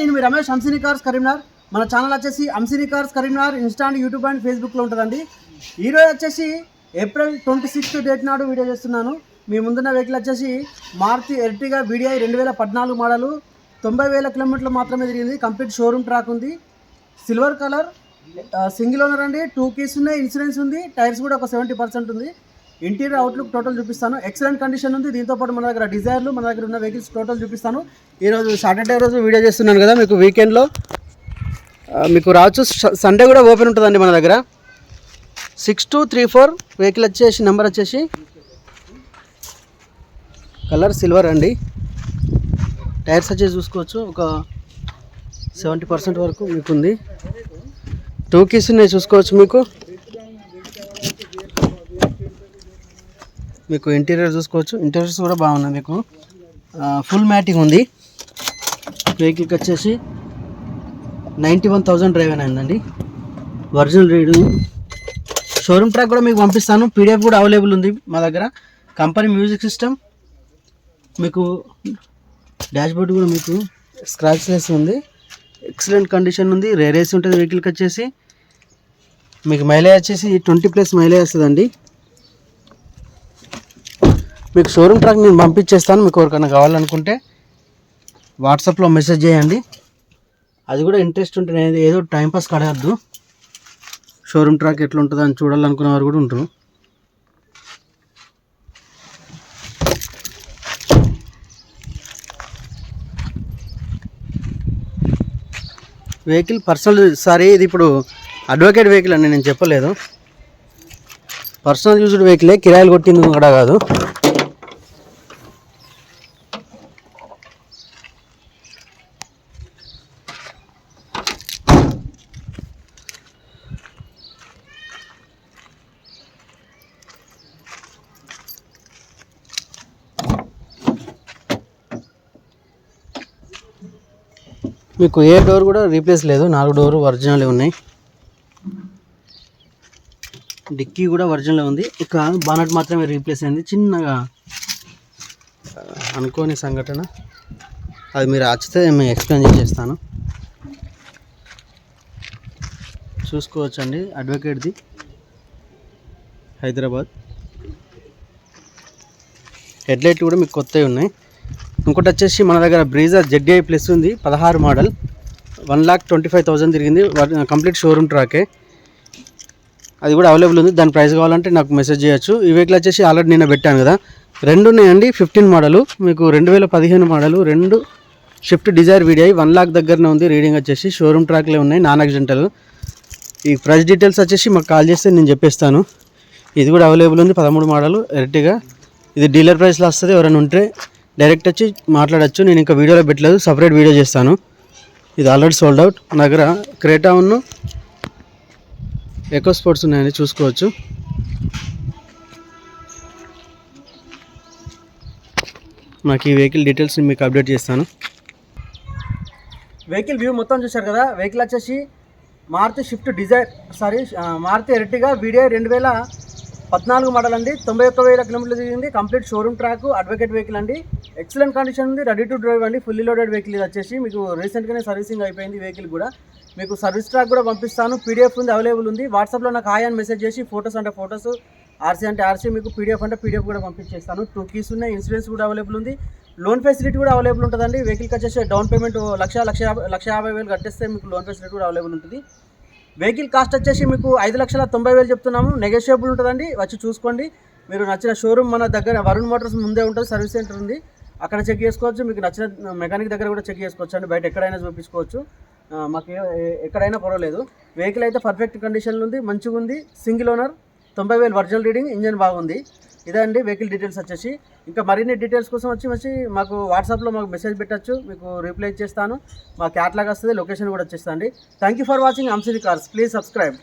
నేను మీ రమేష్ హంసిని కార్స్ కరీంనగర్. మన ఛానల్ వచ్చేసి Hamsini cars Karimnagar Insta and YouTube and ఫేస్బుక్లో ఉంటుందండి. ఈరోజు వచ్చేసి ఏప్రిల్ ట్వంటీ సిక్స్త్ డేట్ నాడు వీడియో చేస్తున్నాను. మీ ముందున్న వెహికల్ వచ్చేసి మారుతి ఎర్టిగా వీడిఐ రెండు వేల పద్నాలుగు మోడలు తొంభై వేల కిలోమీటర్లు మాత్రమే తిరిగింది. కంప్లీట్ షోరూమ్ ట్రాక్ ఉంది. సిల్వర్ కలర్ సింగిల్ ఓనర్ అండి. టూ కీస్ ఉన్నాయి ఇన్సూరెన్స్ ఉంది. టైర్స్ కూడా ఒక సెవెంటీ పర్సెంట్ ఉంది. ఇంటీరియర్ అవుట్లుక్ టోటల్ చూపిస్తాను. ఎక్సలెంట్ కండిషన్ ఉంది. దీంతో పాటు మన దగ్గర డిజైర్లు మన దగ్గర ఉన్న వెహికల్స్ టోటల్ చూపిస్తాను. ఈరోజు సాటర్డే రోజు వీడియో చేస్తున్నాను కదా మీకు వీకెండ్లో మీకు రావచ్చు. సండే కూడా ఓపెన్ ఉంటుందండి మన దగ్గర. Six two three four vehicle వచ్చేసి నెంబర్ వచ్చేసి కలర్ సిల్వర్ అండి. టైర్స్ వచ్చేసి చూసుకోవచ్చు. ఒక సెవెంటీ పర్సెంట్ వరకు మీకు ఉంది టూ కీస్ ఉన్నాయి చూసుకోవచ్చు మీకు. మీకు ఇంటీరియర్ చూసుకోవచ్చు. ఇంటీరియర్స్ కూడా బాగున్నాయి మీకు. ఫుల్ మ్యాటింగ్ ఉంది. వెహికల్కి వచ్చేసి నైంటీ వన్ థౌజండ్ డ్రైవ్ అయిందండి. ఒరిజినల్ రీడింగ్ షోరూమ్ ట్రాక్ కూడా మీకు పంపిస్తాను. పీడిఎఫ్ కూడా అవైలబుల్ ఉంది మా దగ్గర. కంపెనీ మ్యూజిక్ సిస్టమ్ మీకు డాష్ బోర్డ్ కూడా మీకు స్క్రాచ్ లెస్ ఉంది. ఎక్సలెంట్ కండిషన్ ఉంది. రేరేసి ఉంటుంది వెహికల్కి వచ్చేసి. మీకు మైలేజ్ వచ్చేసి ట్వంటీ ప్లస్ మైలేజ్ వస్తుందండి. మీకు షోరూమ్ ట్రాక్ నేను పంపించేస్తాను. మీకు ఎవరికైనా కావాలనుకుంటే వాట్సాప్లో మెసేజ్ చేయండి. అది కూడా ఇంట్రెస్ట్ ఉంటే నేను ఏదో టైంపాస్ కడగద్దు. షోరూమ్ ట్రాక్ ఎట్లా ఉంటుందో అని చూడాలనుకునే వారు కూడా ఉంటారు వెహికల్ పర్సనల్ సారీ ఇది ఇప్పుడు అడ్వకేట్ వెహికల్ అని నేను చెప్పలేదు. పర్సనల్ యూజ్డ్ వెహికలే కిరాయిలు కొట్టింది కూడా కాదు. మీకు ఏ డోర్ కూడా రీప్లేస్ లేదు. నాలుగు డోర్ ఒరిజినల్ ఉన్నాయి. డిక్కీ కూడా ఒరిజినల్ ఉంది. ఇక బానట్ మాత్రమే రీప్లేస్ అయింది. చిన్నగా అనుకోని సంఘటన. అది మీరు ఆచితే మేము ఎక్స్ప్లెయిన్ చేసేస్తాను. చూసుకోవచ్చండి. అడ్వకేట్ది హైదరాబాద్. హెడ్లైట్ కూడా మీకు కొత్తవి ఉన్నాయి. ఇంకోటి వచ్చేసి మన దగ్గర బ్రీజా జెడ్ఐ ప్లస్ ఉంది పదహారు model. One lakh twenty five thousand తిరిగింది. కంప్లీట్ షోరూమ్ ట్రాకే. అది కూడా అవైలబుల్ ఉంది. దాని ప్రైస్ కావాలంటే నాకు మెసేజ్ చేయొచ్చు. ఈ వెహికల్ వచ్చేసి ఆల్రెడీ నిన్న పెట్టాను కదా. రెండు ఉన్నాయండి ఫిఫ్టీన్ మోడలు. మీకు రెండు వేల పదిహేను మోడలు రెండు Swift Dzire video. One lakh దగ్గరనే ఉంది రీడింగ్ వచ్చేసి. షోరూమ్ ట్రాక్లే ఉన్నాయి నాన్ యాక్సిడెంటల్. ఈ ప్రైస్ డీటెయిల్స్ వచ్చేసి మాకు కాల్ చేస్తే నేను చెప్పేస్తాను. ఇది కూడా అవైలబుల్ ఉంది పదమూడు మోడలు ఎర్టిగా ఇది డీలర్ ప్రైస్లో వస్తుంది ఎవరైనా ఉంటే. డైరెక్ట్ వచ్చి మాట్లాడచ్చు నేను ఇంకా వీడియోలో పెట్టలేదు సపరేట్ వీడియో చేస్తాను. ఇది ఆల్రెడీ సోల్డ్ అవుట్ నా దగ్గర క్రేటా ఎకో స్పోర్ట్స్ ఉన్నాయని చూసుకోవచ్చు. నాకు ఈ వెహికల్ డీటెయిల్స్ని మీకు అప్డేట్ చేస్తాను. వెహికల్ వ్యూ మొత్తం చూశారు కదా? వెహికల్ వచ్చేసి Maruti Swift Dzire sorry Maruti Ertiga video రెండు వేల పద్నాలుగు మోడల్ అండి తొంభై ఒక్క వేల కిలోమీటర్లు తిరిగింది. Complete showroom track advocate vehicle అండి. ఎక్సలెంట్ కండిషన్ ఉంది. రెడీ టు డ్రైవ్ అండి. ఫుల్లీ లోడెడ్ వెహికల్ ఇది వచ్చేసి. మీకు రీసెంట్గానే సర్వీసింగ్ అయిపోయింది వెహికల్ కూడా. మీకు సర్వీస్ ట్రాక్ కూడా పంపిస్తాను. పీడిఎఫ్ ఉంది అవైలబుల్ ఉంది. వాట్సాప్లో నాకు హాయ్ అని మెసేజ్ చేసి ఫొటోస్ అంటే ఫొటోస్ ఆర్సీ అంటే ఆర్సీ మీకు పీడిఎఫ్ అంటే పీడిఎఫ్ కూడా పంపించేస్తాను. టూ కీస్ ఉన్నాయి ఇన్సూరెన్స్ కూడా అవైలబుల్ ఉంది. లోన్ ఫెసిలిటీ కూడా అవైలబుల్ ఉంటుందండి. వెహికల్కి వచ్చేసి డౌన్ పేమెంట్ లక్ష లక్ష లక్ష యాభై వేలు కట్టేస్తే మీకు లోన్ ఫెసిలిటీ కూడా అవైలబుల్ ఉంటుంది. వెహికల్ కాస్ట్ వచ్చేసి మీకు ఐదు లక్షల తొంభై వేలు చెప్తున్నాము. నెగోషియబుల్ ఉంటుందండి. వచ్చి చూసుకోండి. మీరు నచ్చిన షోరూమ్ మన దగ్గర వరుణ్ మోటార్స్ ముందే ఉంటుంది సర్వీస్ సెంటర్ ఉంది. అక్కడ చెక్ చేసుకోవచ్చు. మీకు నచ్చిన మెకానిక్ దగ్గర కూడా చెక్ చేసుకోవచ్చు అండి. బయట ఎక్కడైనా చూపించుకోవచ్చు. మాకు ఎక్కడైనా పర్వాలేదు. వెహికల్ అయితే పర్ఫెక్ట్ కండిషన్లో ఉంది మంచిగా ఉంది. సింగిల్ ఓనర్ తొంభై వేలు ఒరిజినల్ రీడింగ్ ఇంజన్ బాగుంది. ఇదే అండి వెహికల్ డీటెయిల్స్ వచ్చేసి. ఇంకా మరిన్ని డీటెయిల్స్ కోసం వచ్చి వచ్చి మాకు వాట్సాప్లో మాకు మెసేజ్ పెట్టచ్చు మీకు రిప్లై చేస్తాను. మా క్యాట్లాగ్ వస్తుంది లొకేషన్ కూడా వచ్చేస్తుంది thank you for watching Hamsini cars please subscribe